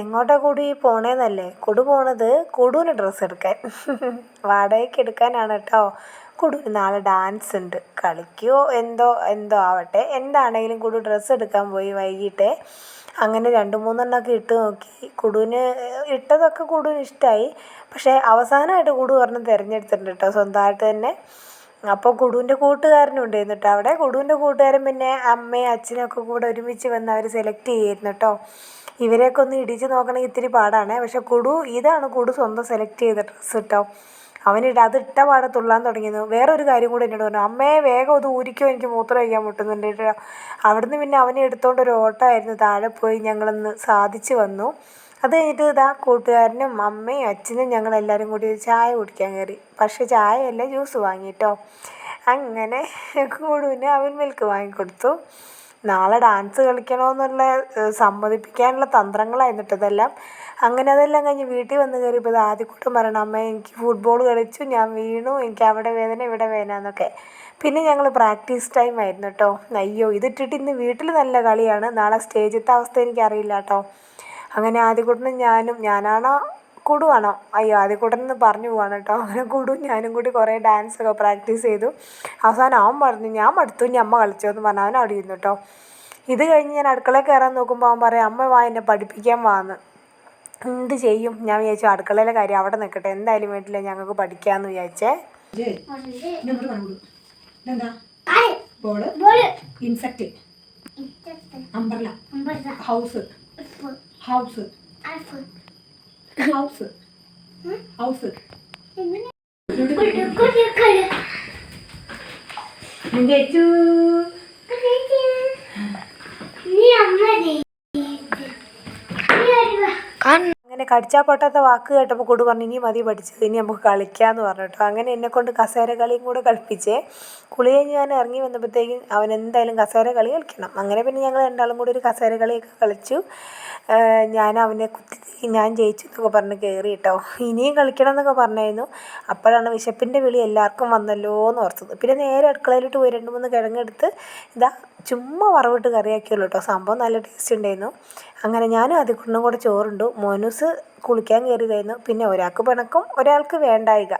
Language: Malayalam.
എങ്ങോട്ടാ കൂടി പോണേന്നല്ലേ? കൊടു പോണത് കൊടുവിന് ഡ്രസ്സ് എടുക്കാൻ. വാടകയ്ക്ക് എടുക്കാനാണ് കേട്ടോ. കൊടുവിന് നാളെ ഡാൻസ് ഉണ്ട്. കളിക്കോ എന്തോ എന്തോ ആവട്ടെ. എന്താണെങ്കിലും കൊടു ഡ്രസ്സ് എടുക്കാൻ പോയി വൈകിട്ട്. അങ്ങനെ രണ്ട് മൂന്നെണ്ണമൊക്കെ ഇട്ട് നോക്കി. കുടുവിന് ഇട്ടതൊക്കെ കുടുവിന് ഇഷ്ടമായി പക്ഷേ അവസാനമായിട്ട് കുടു ഒരെണ്ണം തിരഞ്ഞെടുത്തിട്ടുണ്ട് കേട്ടോ. സ്വന്തമായിട്ട് തന്നെ. അപ്പോൾ ഗുഡുവിന്റെ കൂട്ടുകാരനും ഉണ്ടായിരുന്നു കേട്ടോ അവിടെ ഗുഡുവിന്റെ കൂട്ടുകാരൻ പിന്നെ അമ്മയും അച്ഛനൊക്കെ കൂടെ ഒരുമിച്ച് വന്ന് അവർ സെലക്ട് ചെയ്യായിരുന്നു കേട്ടോ ഇവരെയൊക്കെ ഒന്ന് ഇടിച്ച് നോക്കണമെങ്കിൽ ഇത്തിരി പാടാണ്. പക്ഷെ കുടു ഇതാണ് കുടു സ്വന്തം സെലക്ട് ചെയ്ത ഡ്രസ്സ് കേട്ടോ അവനിട്ട് അത് ഇട്ട പാടെ തുള്ളാൻ തുടങ്ങിയത് വേറൊരു കാര്യം കൂടി എന്നോട് പറഞ്ഞു. അമ്മയെ വേഗം അത് ഊരിക്കോ എനിക്ക് മൂത്രം ഒഴിക്കാൻ മുട്ടുന്നുണ്ട് കേട്ടോ അവിടുന്ന് പിന്നെ അവനെ എടുത്തോണ്ട് ഒരു ഓട്ടമായിരുന്നു താഴെ പോയി ഞങ്ങളൊന്ന് സാധിച്ചു വന്നു. അത് കഴിഞ്ഞിട്ട് ഇതാ കൂട്ടുകാരനും അമ്മയും അച്ഛനും ഞങ്ങളെല്ലാവരും കൂടി ഒരു ചായ കുടിക്കാൻ കയറി. പക്ഷേ ചായയല്ല ജ്യൂസ് വാങ്ങിയിട്ടോ അങ്ങനെ കൂടുവിന് അവൻ മിൽക്ക് വാങ്ങിക്കൊടുത്തു. നാളെ ഡാൻസ് കളിക്കണമെന്നുള്ള സമ്മതിപ്പിക്കാനുള്ള തന്ത്രങ്ങളായിരുന്നു കേട്ടോ ഇതെല്ലാം അങ്ങനെ അതെല്ലാം കഴിഞ്ഞ് വീട്ടിൽ വന്ന് കയറിയപ്പോൾ ഇത് ആദ്യക്കൂട്ടം പറയണം അമ്മ എനിക്ക് ഫുട്ബോൾ കളിച്ചു ഞാൻ വീണു എനിക്ക് അവിടെ വേദന ഇവിടെ വേദന എന്നൊക്കെ. പിന്നെ ഞങ്ങൾ പ്രാക്ടീസ് ടൈം ആയിരുന്നു കേട്ടോ അയ്യോ ഇതിട്ടിട്ട് ഇന്ന് വീട്ടിൽ നല്ല കളിയാണ്. നാളെ സ്റ്റേജിലത്തെ അവസ്ഥ എനിക്കറിയില്ല കേട്ടോ അങ്ങനെ ആദ്യക്കൂട്ടനും ഞാനും ഞാനാണോ കുടുവാണോ. അയ്യോ ആദ്യകൂട്ടൻ എന്ന് പറഞ്ഞു പോവാണ് കേട്ടോ. അങ്ങനെ കുടുവും ഞാനും കൂടി കുറേ ഡാൻസൊക്കെ പ്രാക്ടീസ് ചെയ്തു. അവസാനം അവൻ പറഞ്ഞു ഞാൻ മടുത്തു ഇനി അമ്മ കളിച്ചോ എന്ന് പറഞ്ഞു. അവൻ അവിടെ ഇരുന്നു കേട്ടോ. ഇത് കഴിഞ്ഞ് ഞാൻ അടുക്കളയിൽ കയറാൻ നോക്കുമ്പോൾ അവൻ പറയാം അമ്മ വാ എന്നെ പഠിപ്പിക്കാൻ വാന്ന്. എന്ത് ചെയ്യും? ഞാൻ വിചാരിച്ചു അടുക്കളയിലെ കാര്യം അവിടെ നിൽക്കട്ടെ എന്തായാലും വീട്ടിലെ ഞങ്ങൾക്ക് പഠിക്കാമെന്ന് വിചാരിച്ചേ. Umbrella house. House house house ജയിച്ചു അങ്ങനെ കടിച്ചാൽ പൊട്ടാത്ത വാക്ക് കേട്ടപ്പോൾ കൂടെ പറഞ്ഞു ഇനി മതി പഠിച്ചത് ഇനി നമുക്ക് കളിക്കാമെന്ന് പറഞ്ഞു കേട്ടോ അങ്ങനെ എന്നെക്കൊണ്ട് കസേര കളിയും കൂടെ കളിപ്പിച്ചേ കുളി കഴിഞ്ഞ് ഞാൻ ഇറങ്ങി വന്നപ്പോഴത്തേക്കും അവൻ എന്തായാലും കസേര കളി കളിക്കണം. അങ്ങനെ പിന്നെ ഞങ്ങൾ രണ്ടാളും കൂടി ഒരു കസേര കളിയൊക്കെ കളിച്ചു. ഞാൻ അവനെ കുത്തി ഞാൻ ജയിച്ചു എന്നൊക്കെ പറഞ്ഞ് കയറി കേട്ടോ ഇനിയും കളിക്കണം എന്നൊക്കെ പറഞ്ഞായിരുന്നു. അപ്പോഴാണ് വിശപ്പിന്റെ വിളി എല്ലാവർക്കും വന്നല്ലോ എന്ന് ഓർത്തത്. പിന്നെ നേരെ അടുക്കളയിലോട്ട് പോയി രണ്ട് മൂന്ന് കിഴങ്ങെടുത്ത് ഇതാ ചുമ്മാ വറവിട്ട് കറിയാക്കിയല്ലോ കേട്ടോ സംഭവം നല്ല ടേസ്റ്റ് ഉണ്ടായിരുന്നു അങ്ങനെ ഞാനും അതിൽ കൂടെ ചോറുണ്ടു. മോനൂസ് കുളിക്കാൻ കയറിയതായിരുന്നു പിന്നെ ഒരാൾക്ക് പിണക്കും ഒരാൾക്ക് വേണ്ടായിക.